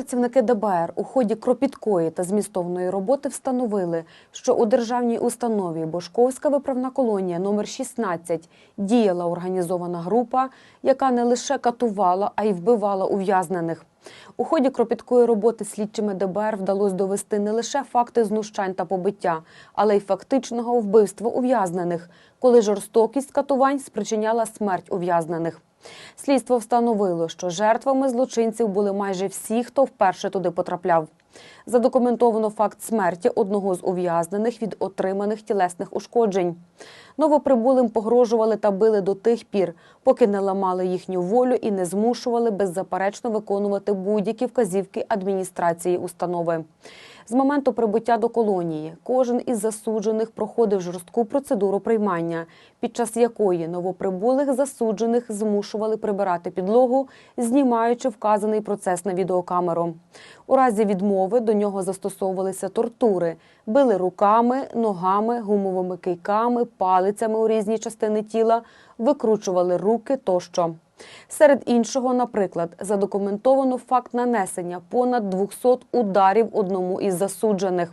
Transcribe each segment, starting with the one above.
Працівники ДБР у ході кропіткої та змістовної роботи встановили, що у державній установі Бошковська виправна колонія номер 16 діяла організована група, яка не лише катувала, а й вбивала ув'язнених. У ході кропіткої роботи слідчими ДБР вдалося довести не лише факти знущань та побиття, але й фактичного вбивства ув'язнених, коли жорстокість катувань спричиняла смерть ув'язнених. Слідство встановило, що жертвами злочинців були майже всі, хто вперше туди потрапляв. Задокументовано факт смерті одного з ув'язнених від отриманих тілесних ушкоджень. Новоприбулим погрожували та били до тих пір, поки не ламали їхню волю і не змушували беззаперечно виконувати будь-які вказівки адміністрації установи. З моменту прибуття до колонії кожен із засуджених проходив жорстку процедуру приймання, під час якої новоприбулих засуджених змушували прибирати підлогу, знімаючи вказаний процес на відеокамеру. У разі відмови до нього застосовувалися тортури, били руками, ногами, гумовими кийками, палицями у різні частини тіла, викручували руки тощо. Серед іншого, наприклад, задокументовано факт нанесення понад 200 ударів одному із засуджених.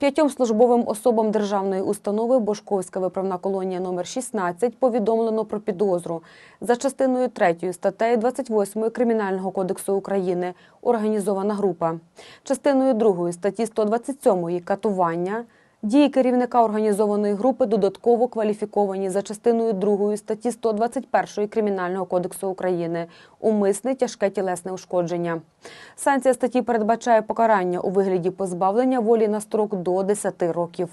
П'ятьом службовим особам державної установи Бошковська виправна колонія номер 16 повідомлено про підозру за частиною 3 статтею 28 Кримінального кодексу України організована група, частиною 2 статті 127 катування. Дії керівника організованої групи додатково кваліфіковані за частиною 2 статті 121 Кримінального кодексу України умисне тяжке тілесне ушкодження. Санкція статті передбачає покарання у вигляді позбавлення волі на строк до 10 років.